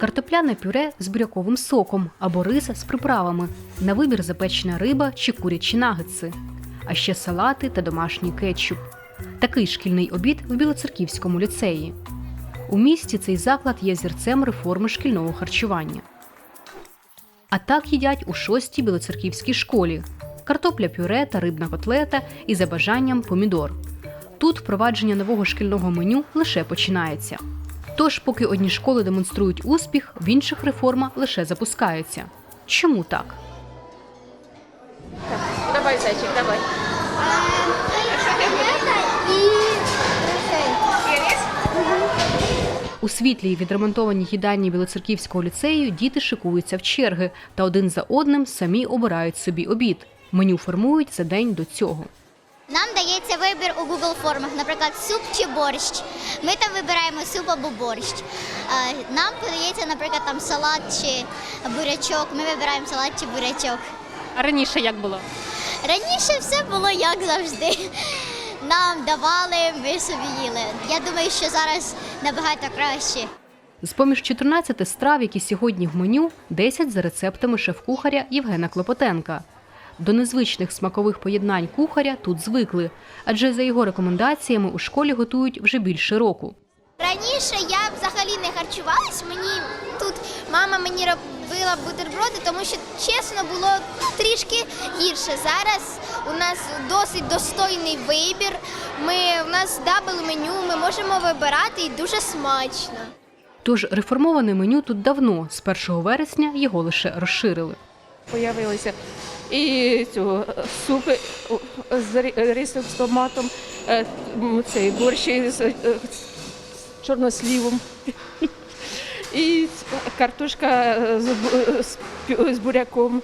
картопляне пюре з буряковим соком або рис з приправами, на вибір запечена риба чи курячі нагетси, а ще салати та домашній кетчуп. Такий шкільний обід в Білоцерківському ліцеї. У місті цей заклад є зірцем реформи шкільного харчування. А так їдять у шостій білоцерківській школі: картопля пюре та рибна котлета і за бажанням помідор. Тут впровадження нового шкільного меню лише починається. Тож, поки одні школи демонструють успіх, в інших реформа лише запускається. Чому так? Давай, зайчик, давай. У світлій відремонтованій їдальні Білоцерківського ліцею діти шикуються в черги та один за одним самі обирають собі обід. Меню формують за день до цього. Нам дається вибір у Google формах, наприклад, суп чи борщ. Ми там вибираємо суп або борщ. Е, Нам подається, наприклад, там салат чи бурячок. Ми вибираємо салат чи бурячок. А раніше як було? Раніше все було як завжди. Нам давали, ми собі їли. Я думаю, що зараз набагато краще. З поміж 14 страв, які сьогодні в меню, 10 за рецептами шеф-кухаря Євгена Клопотенка. До незвичних смакових поєднань кухаря тут звикли, адже за його рекомендаціями у школі готують вже більше року. Раніше я взагалі не харчувалась. Мені тут мама мені робила бутерброди, тому що чесно було трішки гірше. Зараз у нас досить достойний вибір. Ми у нас дабл меню, ми можемо вибирати і дуже смачно. Тож реформоване меню тут давно, з 1 вересня його лише розширили. Появилися і цього е, супи з рисом з томатом, е, цей борщ з е, чорнослівом. І картошка е, з, буряком,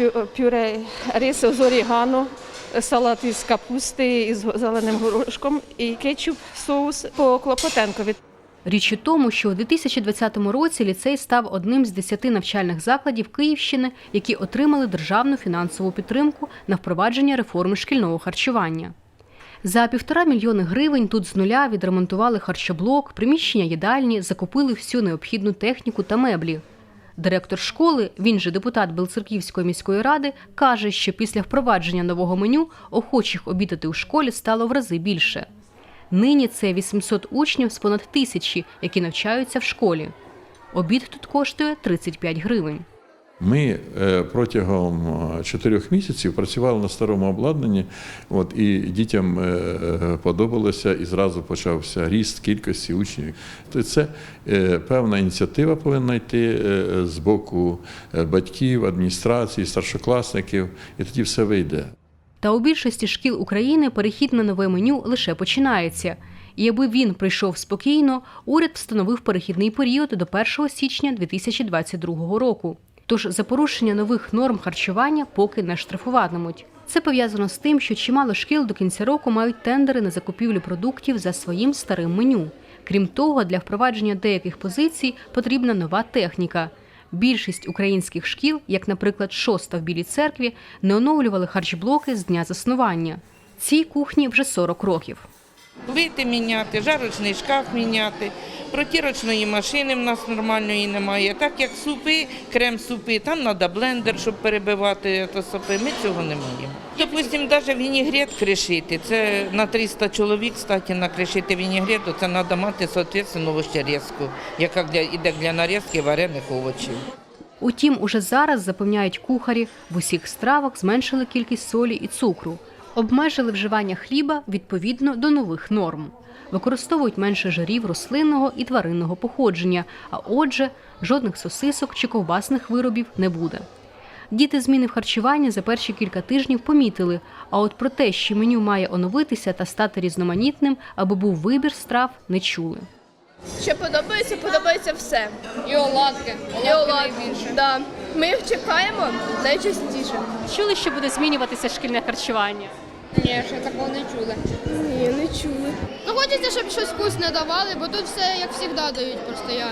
е, пюре, рис з орігано, салат із капусти із зеленим горошком і кетчуп соус по Клопотенкові. Річ у тому, що у 2020 році ліцей став одним з 10 навчальних закладів Київщини, які отримали державну фінансову підтримку на впровадження реформи шкільного харчування. За півтора мільйони гривень тут з нуля відремонтували харчоблок, приміщення їдальні, закупили всю необхідну техніку та меблі. Директор школи, він же депутат Белцерківської міської ради, каже, що після впровадження нового меню охочих обідати у школі стало в рази більше. Нині це 800 учнів з понад тисячі, які навчаються в школі. Обід тут коштує 35 гривень. Ми е, протягом е, чотирьох місяців працювали на старому обладнанні, от, і дітям е, подобалося, і зразу почався ріст кількості учнів. То це певна ініціатива повинна йти з боку батьків, адміністрації, старшокласників, і тоді все вийде. Та у більшості шкіл України перехід на нове меню лише починається. І аби він прийшов спокійно, уряд встановив перехідний період до 1 січня 2022 року. Тож за порушення нових норм харчування поки не штрафуватимуть. Це пов'язано з тим, що чимало шкіл до кінця року мають тендери на закупівлю продуктів за своїм старим меню. Крім того, для впровадження деяких позицій потрібна нова техніка. Більшість українських шкіл, як, наприклад, шоста в Білій церкві, не оновлювали харчблоки з дня заснування. Цій кухні вже 40 років. Плити міняти, жарочний шкаф міняти, протірочної машини в нас нормальної немає. Так як супи, крем-супи, там треба блендер, щоб перебивати то супи. Ми цього не маємо. Допустимо, навіть вінігрет кришити. Це на 300 чоловік, кстати, накришити вінігрет, це треба мати соответственно ще різку, яка для, іде для нарізки варених овочів. Утім, уже зараз запевняють кухарі, в усіх стравах зменшили кількість солі і цукру, обмежили вживання хліба відповідно до нових норм. Використовують менше жирів рослинного і тваринного походження, а отже, жодних сосисок чи ковбасних виробів не буде. Діти зміни в харчуванні за перші кілька тижнів помітили. А от про те, що меню має оновитися та стати різноманітним, аби був вибір страв, не чули. Що подобається, подобається все. І оладки. І оладки. Да. Ми їх чекаємо найчастіше. Чули, що буде змінюватися шкільне харчування? Ні, ще такого не чули. Ні, не чули. Ну хочеться, щоб щось вкусне давали, бо тут все як завжди дають постійно.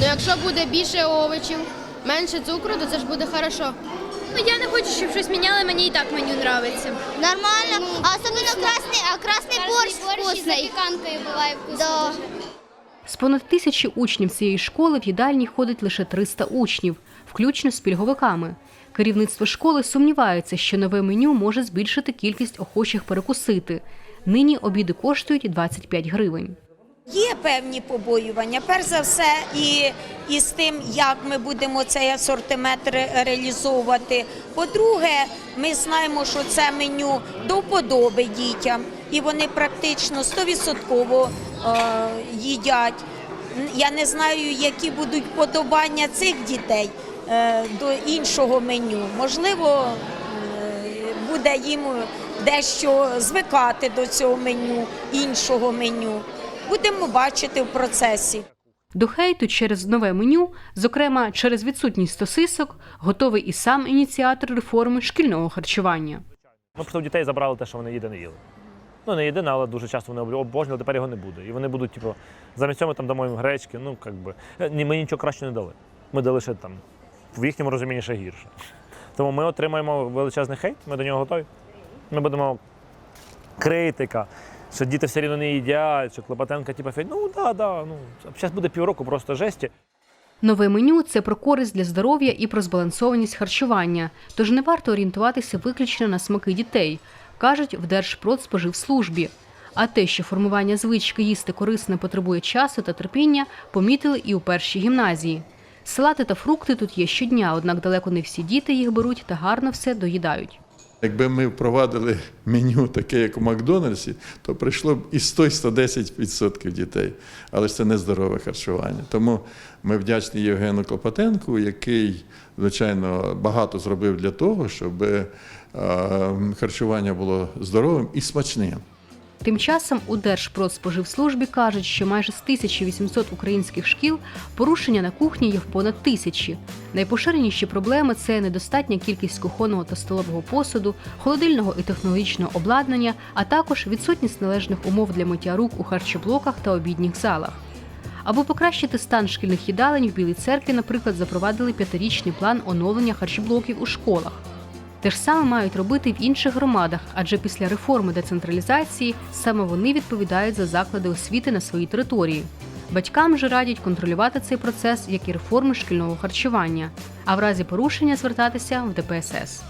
То якщо буде більше овочів, менше цукру, то це ж буде хорошо. Ну я не хочу, щоб щось міняли, мені і так меню подобається. Нормально, а особливо красний, а красний борщ вкусний. запіканкою буває Да. З понад тисячі учнів цієї школи в їдальні ходить лише 300 учнів, включно з пільговиками. Керівництво школи сумнівається, що нове меню може збільшити кількість охочих перекусити. Нині обіди коштують 25 гривень. Є певні побоювання. Перш за все, і, і з тим, як ми будемо цей асортимент реалізовувати. По-друге, ми знаємо, що це меню до вподоби дітям, і вони практично 100% е, їдять. Я не знаю, які будуть подобання цих дітей до іншого меню. Можливо, е, буде їм дещо звикати до цього меню, іншого меню. Будемо бачити в процесі. До хейту через нове меню, зокрема через відсутність сосисок, готовий і сам ініціатор реформи шкільного харчування. Ми просто у дітей забрали те, що вони їде не їли. Ну, не єдине, але дуже часто вони обожнювали, тепер його не буде. І вони будуть, типу, замість цього ми там дамо їм гречки. Ну, як би. Е, Ні, ми нічого краще не дали. Ми дали ще там, в їхньому розумінні ще гірше. Тому ми отримаємо величезний хейт, ми до нього готові. Ми будемо критика, що діти все рівно не їдять, що Клопотенка, типу, фейк. Ну, да, да, ну, зараз буде півроку просто жесті. Нове меню це про користь для здоров'я і про збалансованість харчування, тож не варто орієнтуватися виключно на смаки дітей, кажуть в Держпродспоживслужбі. А те, що формування звички їсти корисне потребує часу та терпіння, помітили і у першій гімназії. Салати та фрукти тут є щодня, однак далеко не всі діти їх беруть та гарно все доїдають. Якби ми впровадили меню таке, як у Макдональдсі, то прийшло б і 100, і 110% дітей. Але ж це не здорове харчування. Тому ми вдячні Євгену Клопотенку, який, звичайно, багато зробив для того, щоб е, харчування було здоровим і смачним. Тим часом у Держпродспоживслужбі кажуть, що майже з 1800 українських шкіл порушення на кухні є в понад тисячі. Найпоширеніші проблеми це недостатня кількість кухонного та столового посуду, холодильного і технологічного обладнання, а також відсутність належних умов для миття рук у харчоблоках та обідніх залах. Аби покращити стан шкільних їдалень в Білій церкві, наприклад, запровадили п'ятирічний план оновлення харчоблоків у школах. Те ж саме мають робити в інших громадах, адже після реформи децентралізації саме вони відповідають за заклади освіти на своїй території. Батькам же радять контролювати цей процес, як і реформи шкільного харчування, а в разі порушення звертатися в ДПСС.